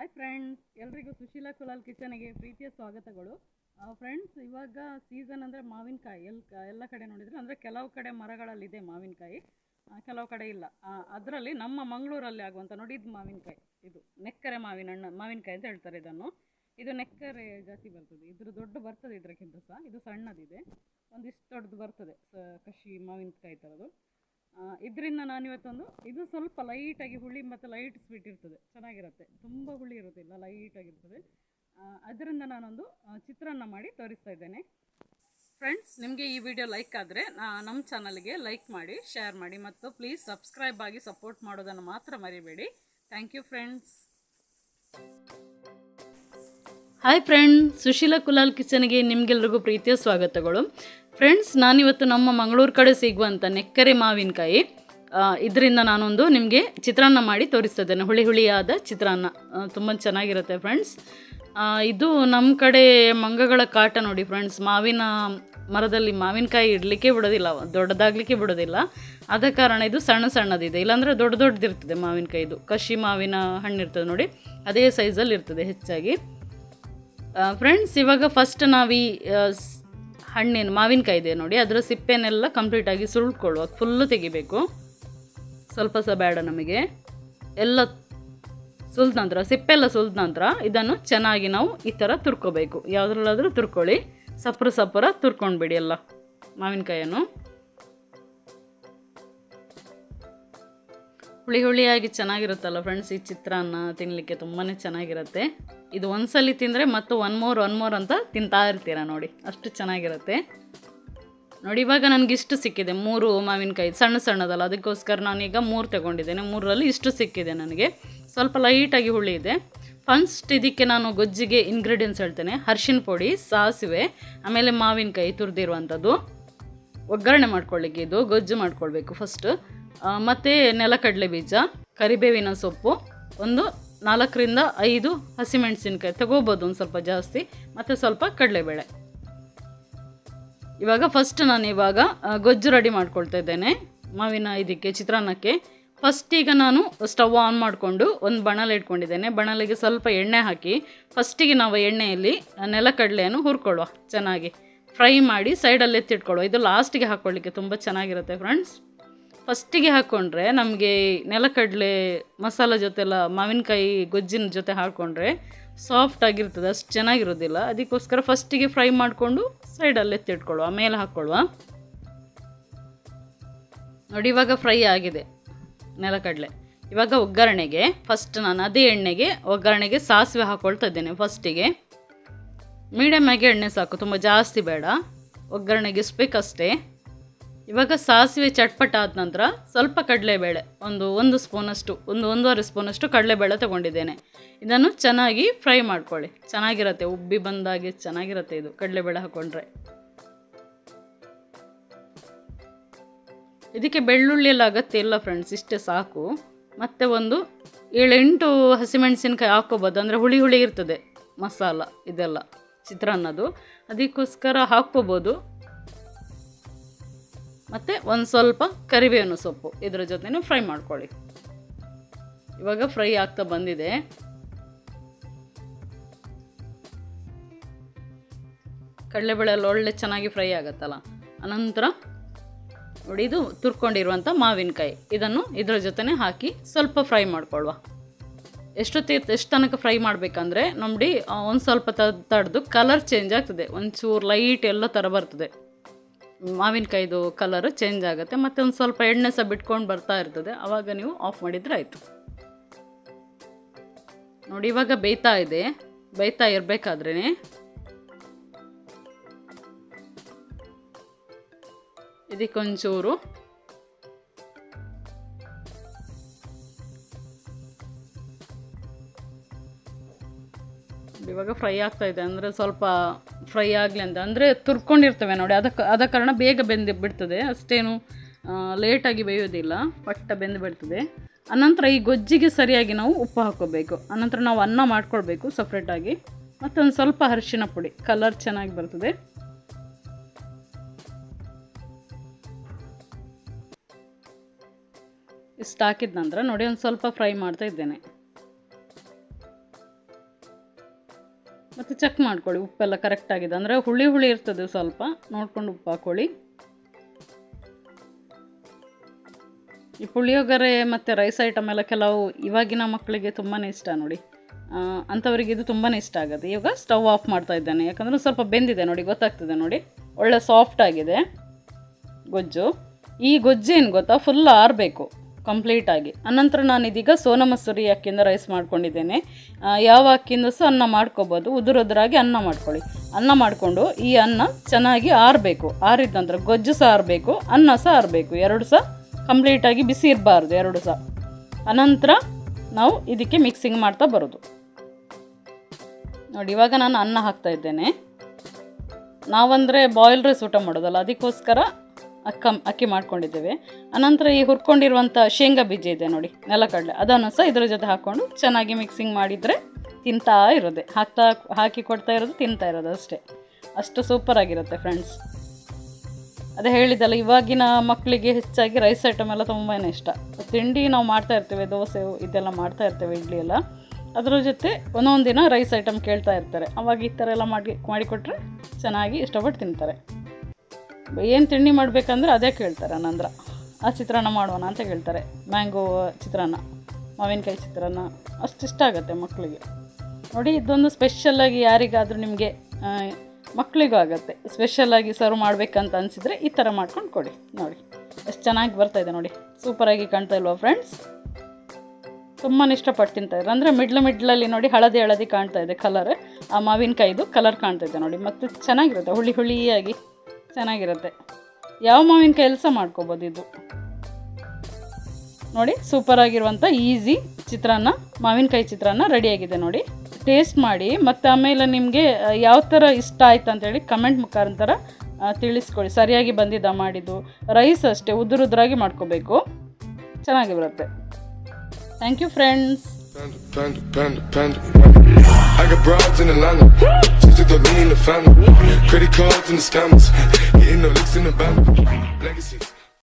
Hi friends ಎಲ್ರಿಗೂ ಸುಶೀಲಾ ಕುಲಾಲ್ ಕಿಚನ್ಗೆ ಪ್ರೀತಿಯ ಸ್ವಾಗತಗಳು. Friends ಇವಾಗ ಸೀಸನ್ ಅಂದರೆ ಮಾವಿನಕಾಯಿ. ಎಲ್, ಎಲ್ಲ ಕಡೆ ನೋಡಿದರೆ ಅಂದರೆ ಕೆಲವು ಕಡೆ ಮರಗಳಲ್ಲಿದೆ ಮಾವಿನಕಾಯಿ. ಕೆಲವು ಕಡೆ ಇಲ್ಲ. ಅದರಲ್ಲಿ ನಮ್ಮ ಮಂಗಳೂರಲ್ಲಿ ಆಗುವಂಥ ನೋಡಿ ಇದು ಮಾವಿನಕಾಯಿ. ಇದು ನೆಕ್ಕರೆ ಮಾವಿನ ಹಣ್ಣು ಮಾವಿನಕಾಯಿ ಅಂತ ಹೇಳ್ತಾರೆ ಇದನ್ನು. ಇದು ನೆಕ್ಕರೆ ಜಾತಿ ಬರ್ತದೆ. ಇದ್ರ ದೊಡ್ಡ ಬರ್ತದೆ ಇದಕ್ಕಿಂತ ಸಹ. ಇದು ಸಣ್ಣದಿದೆ. ಒಂದಿಷ್ಟು ದೊಡ್ಡದು ಬರ್ತದೆ. ಸ- ಕಷಿ ಮಾವಿನಕಾಯಿ ಥರದ್ದು ಇದರಿಂದ ನಾನು ಇವತ್ತೊಂದು ಇದು ಸ್ವಲ್ಪ ಲೈಟಾಗಿ ಹುಳಿ ಮತ್ತು ಲೈಟ್ ಸ್ವೀಟ್ ಇರ್ತದೆ. ಚೆನ್ನಾಗಿರುತ್ತೆ. ತುಂಬ ಹುಳಿ ಇರೋದಿಲ್ಲ ಲೈಟಾಗಿರ್ತದೆ ಅದರಿಂದ ನಾನೊಂದು ಚಿತ್ರಾನ್ನ ಮಾಡಿ ತೋರಿಸ್ತಾ ಇದ್ದೇನೆ. ಫ್ರೆಂಡ್ಸ್ ನಿಮಗೆ ಈ ವಿಡಿಯೋ ಲೈಕ್ ಆದರೆ ನಮ್ಮ ಚಾನಲ್ಗೆ ಲೈಕ್ ಮಾಡಿ ಶೇರ್ ಮಾಡಿ ಮತ್ತು ಪ್ಲೀಸ್ ಸಬ್ಸ್ಕ್ರೈಬ್ ಆಗಿ ಸಪೋರ್ಟ್ ಮಾಡೋದನ್ನು ಮಾತ್ರ ಮರಿಬೇಡಿ. Thank you friends hi friend Sushila Kulal ಕಿಚನ್ಗೆ ನಿಮಗೆಲ್ರಿಗೂ ಪ್ರೀತಿಯ ಸ್ವಾಗತಗಳು. ಫ್ರೆಂಡ್ಸ್ ನಾನಿವತ್ತು ನಮ್ಮ ಮಂಗಳೂರು ಕಡೆ ಸಿಗುವಂಥ ನೆಕ್ಕರೆ ಮಾವಿನಕಾಯಿ ಇದರಿಂದ ನಾನೊಂದು ನಿಮಗೆ ಚಿತ್ರಾನ್ನ ಮಾಡಿ ತೋರಿಸ್ತಿದ್ದೇನೆ ಹುಳಿ ಹುಳಿಯಾದ ಚಿತ್ರಾನ್ನ. ತುಂಬ ಚೆನ್ನಾಗಿರುತ್ತೆ ಫ್ರೆಂಡ್ಸ್ ಇದು ನಮ್ಮ ಕಡೆ ಮಂಗಗಳ ಕಾಟ ನೋಡಿ ಫ್ರೆಂಡ್ಸ್ ಮಾವಿನ ಮರದಲ್ಲಿ ಮಾವಿನಕಾಯಿ ಇಡಲಿಕ್ಕೆ ಬಿಡೋದಿಲ್ಲ, ದೊಡ್ಡದಾಗಲಿಕ್ಕೆ ಬಿಡೋದಿಲ್ಲ. ಆದ ಕಾರಣ ಇದು ಸಣ್ಣ ಸಣ್ಣದಿದೆ. ಇಲ್ಲಾಂದರೆ ದೊಡ್ಡ ದೊಡ್ಡದಿರ್ತದೆ ಮಾವಿನಕಾಯಿದು ಕಷಿ ಮಾವಿನ ಹಣ್ಣು ಇರ್ತದೆ ನೋಡಿ, ಅದೇ ಸೈಜಲ್ಲಿ ಇರ್ತದೆ ಹೆಚ್ಚಾಗಿ. ಫ್ರೆಂಡ್ಸ್ ಇವಾಗ ಫಸ್ಟ್ ನಾವು ಈ ಹಣ್ಣಿನ ಮಾವಿನಕಾಯಿ ಇದೆ ನೋಡಿ, ಅದರ ಸಿಪ್ಪೆನೆಲ್ಲ ಕಂಪ್ಲೀಟಾಗಿ ಸುಳ್ಕೊಳ್ಳುವ ಫುಲ್ಲು ತೆಗಿಬೇಕು. ಸ್ವಲ್ಪ ಸಹ ಬೇಡ ನಮಗೆ. ಎಲ್ಲ ಸುಲ್ದ ನಂತರ ಸಿಪ್ಪೆಲ್ಲ ಸುಲ್ದ ನಂತರ ಇದನ್ನು ಚೆನ್ನಾಗಿ ನಾವು ಈ ಥರ ತುರ್ಕೋಬೇಕು. ಯಾವುದ್ರಲ್ಲಾದರೂ ತುರ್ಕೊಳ್ಳಿ ಸಪ್ರ ಸಪ್ರ ತುರ್ಕೊಂಡ್ಬಿಡಿ ಎಲ್ಲ ಮಾವಿನಕಾಯನ್ನು ಹುಳಿ ಹುಳಿಯಾಗಿ ಚೆನ್ನಾಗಿರುತ್ತಲ್ಲ ಫ್ರೆಂಡ್ಸ್ ಈ ಚಿತ್ರಾನ್ನ ತಿನ್ನಲಿಕ್ಕೆ ತುಂಬಾ ಚೆನ್ನಾಗಿರುತ್ತೆ. ಇದು ಒಂದ್ಸಲಿ ತಿಂದರೆ ಮತ್ತು ಒನ್ ಮೋರ್ ಒನ್ ಮೋರ್ ಅಂತ ತಿಂತಾ ಇರ್ತೀರ ನೋಡಿ. ಅಷ್ಟು ಚೆನ್ನಾಗಿರುತ್ತೆ. ನೋಡಿ, ಇವಾಗ ನನಗೆ ಇಷ್ಟು ಸಿಕ್ಕಿದೆ. ಮೂರು ಮಾವಿನಕಾಯಿ, ಸಣ್ಣ ಸಣ್ಣದಲ್ಲ, ಅದಕ್ಕೋಸ್ಕರ ನಾನೀಗ ಮೂರು ತಗೊಂಡಿದ್ದೇನೆ. ಮೂರರಲ್ಲಿ ಇಷ್ಟು ಸಿಕ್ಕಿದೆ ನನಗೆ. ಸ್ವಲ್ಪ ಲೈಟಾಗಿ ಹುಳಿ ಇದೆ ಫಸ್ಟ್ ಇದಕ್ಕೆ ನಾನು ಗೊಜ್ಜಿಗೆ ಇಂಗ್ರೀಡಿಯೆಂಟ್ಸ್ ಹೇಳ್ತೇನೆ. ಅರ್ಶಿನ ಪುಡಿ, ಸಾಸಿವೆ, ಆಮೇಲೆ ಮಾವಿನಕಾಯಿ ತುರಿದಿರುವಂಥದ್ದು. ಒಗ್ಗರಣೆ ಮಾಡ್ಕೊಳ್ಳಿಕ್ಕೆ ಇದು, ಗೊಜ್ಜು ಮಾಡ್ಕೊಳ್ಬೇಕು ಫಸ್ಟ್ ಮತ್ತು ನೆಲಕಡಲೆ ಬೀಜ, ಕರಿಬೇವಿನ ಸೊಪ್ಪು, ಒಂದು ನಾಲ್ಕರಿಂದ ಐದು ಹಸಿಮೆಣಸಿನ್ಕಾಯಿ. ತಗೋಬೋದು ಒಂದು ಸ್ವಲ್ಪ ಜಾಸ್ತಿ, ಮತ್ತು ಸ್ವಲ್ಪ ಕಡಲೆಬೇಳೆ. ಇವಾಗ ಫಸ್ಟ್ ನಾನು ಇವಾಗ ಗೊಜ್ಜು ರೆಡಿ ಮಾಡ್ಕೊಳ್ತಾ ಇದ್ದೇನೆ. ಮಾವಿನ ಇದಕ್ಕೆ, ಚಿತ್ರಾನ್ನಕ್ಕೆ. ಫಸ್ಟ್ ಈಗ ನಾನು ಸ್ಟವ್ ಆನ್ ಮಾಡಿಕೊಂಡು ಒಂದು ಬಣಲೆ ಇಟ್ಕೊಂಡಿದ್ದೇನೆ. ಬಣಲಿಗೆ ಸ್ವಲ್ಪ ಎಣ್ಣೆ ಹಾಕಿ ಫಸ್ಟಿಗೆ ನಾವು ಎಣ್ಣೆಯಲ್ಲಿ ನೆಲಕಡಲೆಯನ್ನು ಹುರ್ಕೊಳ್ಳುವ. ಚೆನ್ನಾಗಿ. ಫ್ರೈ ಮಾಡಿ ಸೈಡಲ್ಲಿ ಎತ್ತಿಟ್ಕೊಳ್ಳುವ. ಇದು ಲಾಸ್ಟಿಗೆ ಹಾಕ್ಕೊಳ್ಳಿಕ್ಕೆ ತುಂಬ ಚೆನ್ನಾಗಿರುತ್ತೆ ಫ್ರೆಂಡ್ಸ್ ಫಸ್ಟಿಗೆ ಹಾಕ್ಕೊಂಡ್ರೆ ನಮಗೆ ನೆಲಕಡಲೆ ಮಸಾಲ ಜೊತೆಲ್ಲ ಮಾವಿನಕಾಯಿ ಗೊಜ್ಜಿನ ಜೊತೆ ಹಾಕ್ಕೊಂಡ್ರೆ ಸಾಫ್ಟ್ ಆಗಿರ್ತದೆ, ಅಷ್ಟು ಚೆನ್ನಾಗಿರೋದಿಲ್ಲ. ಅದಕ್ಕೋಸ್ಕರ ಫಸ್ಟಿಗೆ ಫ್ರೈ ಮಾಡಿಕೊಂಡು ಸೈಡಲ್ಲಿ ಎತ್ತಿಟ್ಕೊಳ್ಳುವ, ಮೇಲೆ ಹಾಕ್ಕೊಳ್ಳುವ ನೋಡಿ, ಇವಾಗ ಫ್ರೈ ಆಗಿದೆ ನೆಲಕಡಲೆ. ಇವಾಗ ಒಗ್ಗರಣೆಗೆ ಫಸ್ಟ್ ನಾನು ಅದೇ ಎಣ್ಣೆಗೆ, ಒಗ್ಗರಣೆಗೆ ಸಾಸಿವೆ ಹಾಕ್ಕೊಳ್ತಾ ಇದ್ದೇನೆ ಫಸ್ಟಿಗೆ. ಮೀಡಿಯಮ್ ಆಗಿ ಎಣ್ಣೆ ಸಾಕು, ತುಂಬ ಜಾಸ್ತಿ ಬೇಡ. ಒಗ್ಗರಣೆಗೆ ಬೇಕಷ್ಟೇ. ಇವಾಗ ಸಾಸಿವೆ ಚಟ್ಪಟ ಆದ ನಂತರ ಸ್ವಲ್ಪ ಕಡಲೆಬೇಳೆ, ಒಂದು ಒಂದು ಸ್ಪೂನಷ್ಟು, ಒಂದು ಒಂದೂವರೆ ಸ್ಪೂನಷ್ಟು ಕಡಲೆಬೇಳೆ ತೊಗೊಂಡಿದ್ದೇನೆ. ಇದನ್ನು ಚೆನ್ನಾಗಿ ಫ್ರೈ ಮಾಡ್ಕೊಳ್ಳಿ. ಚೆನ್ನಾಗಿರುತ್ತೆ, ಉಬ್ಬಿ ಬಂದಾಗೆ ಚೆನ್ನಾಗಿರುತ್ತೆ ಇದು ಕಡಲೆಬೇಳೆ ಹಾಕ್ಕೊಂಡ್ರೆ ಇದಕ್ಕೆ ಬೆಳ್ಳುಳ್ಳಿ ಎಲ್ಲ ಅಗತ್ಯ ಇಲ್ಲ ಫ್ರೆಂಡ್ಸ್ ಇಷ್ಟೇ ಸಾಕು. ಮತ್ತು ಒಂದು ಏಳೆಂಟು ಹಸಿಮೆಣಸಿನ್ಕಾಯಿ ಹಾಕ್ಕೋಬೋದು, ಅಂದರೆ ಹುಳಿ ಹುಳಿ ಇರ್ತದೆ ಮಸಾಲ ಇದೆಲ್ಲ, ಚಿತ್ರಾನ್ನದು. ಅದಕ್ಕೋಸ್ಕರ ಹಾಕ್ಕೋಬೋದು. ಮತ್ತು ಒಂದು ಸ್ವಲ್ಪ ಕರಿಬೇವಿನ ಸೊಪ್ಪು ಇದರ ಜೊತೆನೂ ಫ್ರೈ ಮಾಡ್ಕೊಳ್ಳಿ. ಇವಾಗ ಫ್ರೈ ಆಗ್ತಾ ಬಂದಿದೆ. ಕಡಲೆಬೇಳೆ ಒಳ್ಳೆ ಚೆನ್ನಾಗಿ ಫ್ರೈ ಆಗುತ್ತಲ್ಲ? ಅನಂತರ ನೋಡಿ ಇದು ತುರ್ಕೊಂಡಿರುವಂಥ ಮಾವಿನಕಾಯಿ. ಇದನ್ನು ಇದರ ಜೊತೆನೇ ಹಾಕಿ ಸ್ವಲ್ಪ ಫ್ರೈ ಮಾಡ್ಕೊಳ್ಳುವ. ಎಷ್ಟೊತ್ತಿ ಎಷ್ಟು ತನಕ ಫ್ರೈ ಮಾಡಬೇಕಂದ್ರೆ ನೋಡಿ ಒಂದು ಸ್ವಲ್ಪ ತಡೆದು ಕಲರ್ ಚೇಂಜ್ ಆಗ್ತದೆ. ಒಂಚೂರು ಲೈಟ್ ಎಲ್ಲ ಥರ ಬರ್ತದೆ. ಮಾವಿನಕಾಯ್ದು ಕಲರ್ ಚೇಂಜ್ ಆಗುತ್ತೆ. ಮತ್ತು ಒಂದು ಸ್ವಲ್ಪ ಎಣ್ಣೆ ಸಹ ಬಿಟ್ಕೊಂಡು ಬರ್ತಾ ಇರ್ತದೆ. ಆವಾಗ ನೀವು ಆಫ್ ಮಾಡಿದರೆ ಆಯಿತು. ನೋಡಿ, ಇವಾಗ ಬೇಯ್ತಾ ಇದೆ. ಬೇಯ್ತಾ ಇರಬೇಕಾದ್ರೇ ಇದಕ್ಕೊಂಚೂರು ಇವಾಗ ಫ್ರೈ ಆಗ್ತಾ ಇದೆ. ಅಂದರೆ ಸ್ವಲ್ಪ ಫ್ರೈ ಆಗಲಿ ಅಂತ. ಅಂದರೆ ತುರ್ಕೊಂಡಿರ್ತವೆ ನೋಡಿ. ಅದಕ್ಕೆ ಆದ ಕಾರಣ ಬೇಗ ಬೆಂದು ಬಿಡ್ತದೆ. ಅಷ್ಟೇನು ಲೇಟಾಗಿ ಬೇಯೋದಿಲ್ಲ. ಪಟ್ಟ ಬೆಂದು ಬಿಡ್ತದೆ. ಅನಂತರ ಈ ಗೊಜ್ಜಿಗೆ ಸರಿಯಾಗಿ ನಾವು ಉಪ್ಪು ಹಾಕೋಬೇಕು. ಅನಂತರ ನಾವು ಅನ್ನ ಮಾಡ್ಕೊಳ್ಬೇಕು ಸಪ್ರೇಟಾಗಿ ಮತ್ತೊಂದು ಸ್ವಲ್ಪ ಅರಿಶಿನ ಪುಡಿ. ಕಲರ್ ಚೆನ್ನಾಗಿ ಬರ್ತದೆ. ಇಷ್ಟು ಹಾಕಿದ ನಂತರ ನೋಡಿ, ಒಂದು ಸ್ವಲ್ಪ ಫ್ರೈ ಮಾಡ್ತಾ ಇದ್ದೇನೆ. ಮತ್ತು ಚೆಕ್ ಮಾಡ್ಕೊಳ್ಳಿ, ಉಪ್ಪೆಲ್ಲ ಕರೆಕ್ಟ್ ಆಗಿದೆ ಅಂದರೆ ಹುಳಿ ಹುಳಿ ಇರ್ತದೆ ಸ್ವಲ್ಪ, ನೋಡ್ಕೊಂಡು ಉಪ್ಪು ಹಾಕ್ಕೊಳ್ಳಿ ಈ ಪುಳಿಯೋಗರೆ ಮತ್ತು ರೈಸ್ ಐಟಮ್ ಎಲ್ಲ ಕೆಲವು ಇವಾಗಿನ ಮಕ್ಕಳಿಗೆ ತುಂಬಾ ಇಷ್ಟ ನೋಡಿ. ಅಂಥವರಿಗೆ ಇದು ತುಂಬಾ ಇಷ್ಟ ಆಗುತ್ತೆ ಇವಾಗ ಸ್ಟವ್ ಆಫ್ ಮಾಡ್ತಾ ಇದ್ದಾನೆ, ಯಾಕಂದರೆ ಸ್ವಲ್ಪ ಬೆಂದಿದೆ ನೋಡಿ, ಗೊತ್ತಾಗ್ತದೆ ನೋಡಿ. ಒಳ್ಳೆ ಸಾಫ್ಟ್ ಆಗಿದೆ ಗೊಜ್ಜು. ಈ ಗೊಜ್ಜು ಏನು ಗೊತ್ತಾ? ಫುಲ್ ಆರಬೇಕು. ಕಂಪ್ಲೀಟಾಗಿ ಅನಂತರ ನಾನು ಇದೀಗ ಸೋನಾ ಮಸೂರಿ ಅಕ್ಕಿಯಿಂದ ರೈಸ್ ಮಾಡ್ಕೊಂಡಿದ್ದೇನೆ. ಯಾವ ಅಕ್ಕಿಯಿಂದ ಸಹ ಅನ್ನ ಮಾಡ್ಕೋಬೋದು. ಉದುರುದುರಾಗಿ ಅನ್ನ ಮಾಡ್ಕೊಳ್ಳಿ. ಅನ್ನ ಮಾಡಿಕೊಂಡು ಈ ಅನ್ನ ಚೆನ್ನಾಗಿ ಆರಬೇಕು. ಆರಿದ ನಂತರ ಗೊಜ್ಜು ಸಹ ಆರಬೇಕು, ಅನ್ನ ಸಹ ಆರಬೇಕು. ಎರಡು ಸಹ ಕಂಪ್ಲೀಟಾಗಿ ಬಿಸಿ ಇರಬಾರ್ದು, ಎರಡು ಸಹ. ಅನಂತರ ನಾವು ಇದಕ್ಕೆ ಮಿಕ್ಸಿಂಗ್ ಮಾಡ್ತಾ ಬರೋದು. ನೋಡಿ, ಇವಾಗ ನಾನು ಅನ್ನ ಹಾಕ್ತಾ ಇದ್ದೇನೆ. ನಾವಂದರೆ ಬಾಯ್ಲ್ ರೈಸ್ ಊಟ ಮಾಡೋದಲ್ಲ, ಅದಕ್ಕೋಸ್ಕರ ಅಕ್ಕ ಅಕ್ಕಿ ಮಾಡ್ಕೊಂಡಿದ್ದೇವೆ. ಅನಂತರ ಈ ಹುರ್ಕೊಂಡಿರುವಂಥ ಶೇಂಗಾ ಬೀಜ ಇದೆ ನೋಡಿ ನೆಲಕಡಲೆ ಅದನ್ನು ಸಹ ಇದರ ಜೊತೆ ಹಾಕ್ಕೊಂಡು ಚೆನ್ನಾಗಿ ಮಿಕ್ಸಿಂಗ್ ಮಾಡಿದರೆ ತಿಂತಾ ಇರೋದೆ. ಹಾಕ್ತಾ ಹಾಕಿ ಕೊಡ್ತಾ ಇರೋದು, ತಿಂತಾ ಇರೋದು ಅಷ್ಟೇ. ಅಷ್ಟು ಸೂಪರ್ ಆಗಿರುತ್ತೆ ಫ್ರೆಂಡ್ಸ್ ಅದೇ ಹೇಳಿದಲ್ಲ ಇವಾಗಿನ ಮಕ್ಕಳಿಗೆ ಹೆಚ್ಚಾಗಿ ರೈಸ್ ಐಟಮ್ ಎಲ್ಲ ತುಂಬಾ ಇಷ್ಟ. ತಿಂಡಿ ನಾವು ಮಾಡ್ತಾ ಇರ್ತೇವೆ, ದೋಸೆ ಇದೆಲ್ಲ ಮಾಡ್ತಾ ಇರ್ತೇವೆ, ಇಡ್ಲಿ ಎಲ್ಲ. ಅದರ ಜೊತೆ ಒಂದೊಂದು ದಿನ ರೈಸ್ ಐಟಮ್ ಕೇಳ್ತಾ ಇರ್ತಾರೆ. ಅವಾಗ ಈ ಥರ ಎಲ್ಲ ಮಾಡಿ ಮಾಡಿಕೊಟ್ರೆ ಚೆನ್ನಾಗಿ ಇಷ್ಟಪಟ್ಟು ತಿಂತಾರೆ. ಏನು ತಿಂಡಿ ಮಾಡಬೇಕಂದ್ರೆ ಅದೇ ಕೇಳ್ತಾರೆ ನಂತರ ಆ ಚಿತ್ರಾನ್ನ ಮಾಡೋಣ ಅಂತ ಕೇಳ್ತಾರೆ ಮ್ಯಾಂಗೋ ಚಿತ್ರಾನ್ನ, ಮಾವಿನಕಾಯಿ ಚಿತ್ರಾನ್ನ ಅಷ್ಟು ಇಷ್ಟ ಆಗುತ್ತೆ ಮಕ್ಕಳಿಗೆ ನೋಡಿ ಇದೊಂದು ಸ್ಪೆಷಲ್ಲಾಗಿ ಯಾರಿಗಾದರೂ ನಿಮಗೆ ಮಕ್ಕಳಿಗೂ ಆಗುತ್ತೆ. ಸ್ಪೆಷಲಾಗಿ ಸರ್ವ್ ಮಾಡಬೇಕಂತ ಅನಿಸಿದರೆ ಈ ಥರ ಮಾಡ್ಕೊಂಡು ಕೊಡಿ. ನೋಡಿ, ಎಷ್ಟು ಚೆನ್ನಾಗಿ ಬರ್ತಾಯಿದೆ ನೋಡಿ. ಸೂಪರಾಗಿ ಕಾಣ್ತಾ ಇಲ್ವಾ ಫ್ರೆಂಡ್ಸ್ ತುಂಬಾ ಇಷ್ಟಪಟ್ಟು ತಿಂತಾಯಿದ್ರು ಅಂದರೆ ಮಿಡ್ಲ್ ಮಿಡ್ಲಲ್ಲಿ ನೋಡಿ ಹಳದಿ ಹಳದಿ ಕಾಣ್ತಾ ಇದೆ ಕಲರ್ ಆ ಮಾವಿನಕಾಯಿದು ಕಲರ್ ಕಾಣ್ತಾ ಇದೆ ನೋಡಿ. ಮತ್ತು ಚೆನ್ನಾಗಿರುತ್ತೆ, ಹುಳಿ ಹುಳಿಯಾಗಿ. ಚೆನ್ನಾಗಿರುತ್ತೆ. ಯಾವ ಮಾವಿನ ಕೆಲಸ ಮಾಡ್ಕೋಬೋದು ಇದು? ನೋಡಿ ಸೂಪರ್ ಆಗಿರುವಂಥ ಈಸಿ ಚಿತ್ರಾನ್ನ, ಮಾವಿನಕಾಯಿ ಚಿತ್ರಾನ್ನ ರೆಡಿಯಾಗಿದೆ ನೋಡಿ. ಟೇಸ್ಟ್ ಮಾಡಿ, ಮತ್ತು ಆಮೇಲೆ ನಿಮಗೆ ಯಾವ ಥರ ಇಷ್ಟ ಆಯ್ತು ಅಂತೇಳಿ ಕಮೆಂಟ್ ಮುಖಾಂತರ ತಿಳಿಸ್ಕೊಳ್ಳಿ. ಸರಿಯಾಗಿ ಬಂದಿದ್ದ ಮಾಡಿದ್ದು, ರೈಸ್ ಅಷ್ಟೇ, ಉದುರುದ್ರಾಗಿ ಮಾಡ್ಕೋಬೇಕು. ಚೆನ್ನಾಗಿ ಬರುತ್ತೆ. Thank you friends. I got broads in Atlanta. Just to throw me in the family. Credit cards and the scammers. Getting no licks in the band. Legacies.